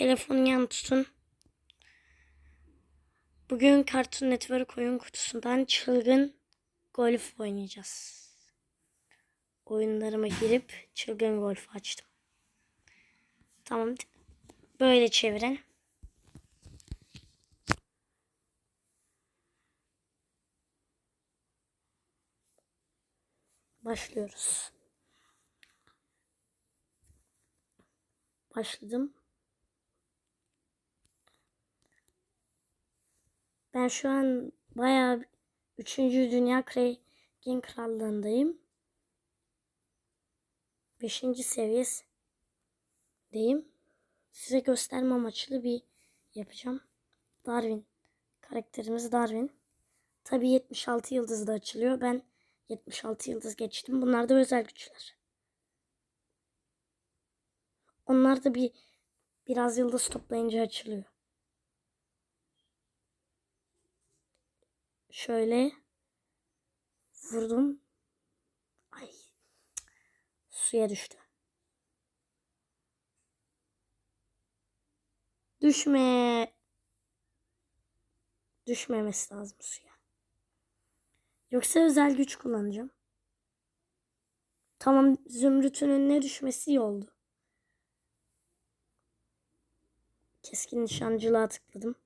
telefonu yan tutun. Bugün Cartoon Network oyun kutusundan çılgın golf oynayacağız. Oyunlarıma girip çılgın golf açtım. Tamam. Böyle çevirin. Başlıyoruz. Başladım. Ben şu an bayağı 3. Dünya Kraken Krallığındayım. 5. seviyesindeyim. Size gösterme amaçlı bir yapacağım. Darwin. Karakterimiz Darwin. Tabi 76 yıldız da açılıyor. Ben 76 yıldız geçtim. Bunlar da özel güçler. Onlar da bir biraz yıldız toplayınca açılıyor. Şöyle vurdum. Ay. Suya düştü. Düşme. Düşmemesi lazım suya. Yoksa özel güç kullanacağım. Tamam zümrütün önüne düşmesi iyi oldu. Keskin nişancılığa tıkladım.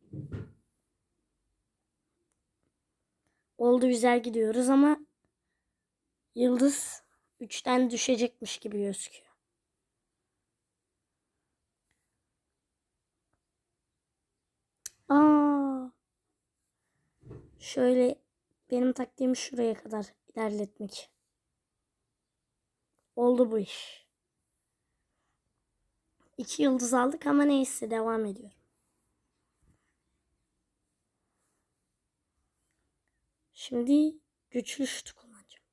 Oldu güzel gidiyoruz ama yıldız 3'ten düşecekmiş gibi gözüküyor. Aa. Şöyle benim taktiğim şuraya kadar ilerletmek. Oldu bu iş. İki yıldız aldık ama neyse devam ediyorum. Şimdi güçlü şutu kullanacağım.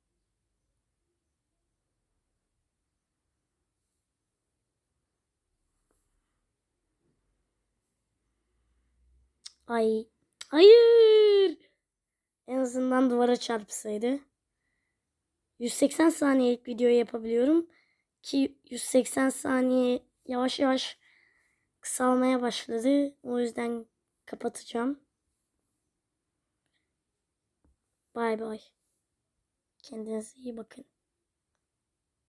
Ay. Hayır. En azından duvara çarpsaydı. 180 saniyelik video yapabiliyorum. Ki 180 saniye yavaş yavaş kısalmaya başladı. O yüzden kapatacağım. Bay bay. Kendinize iyi bakın.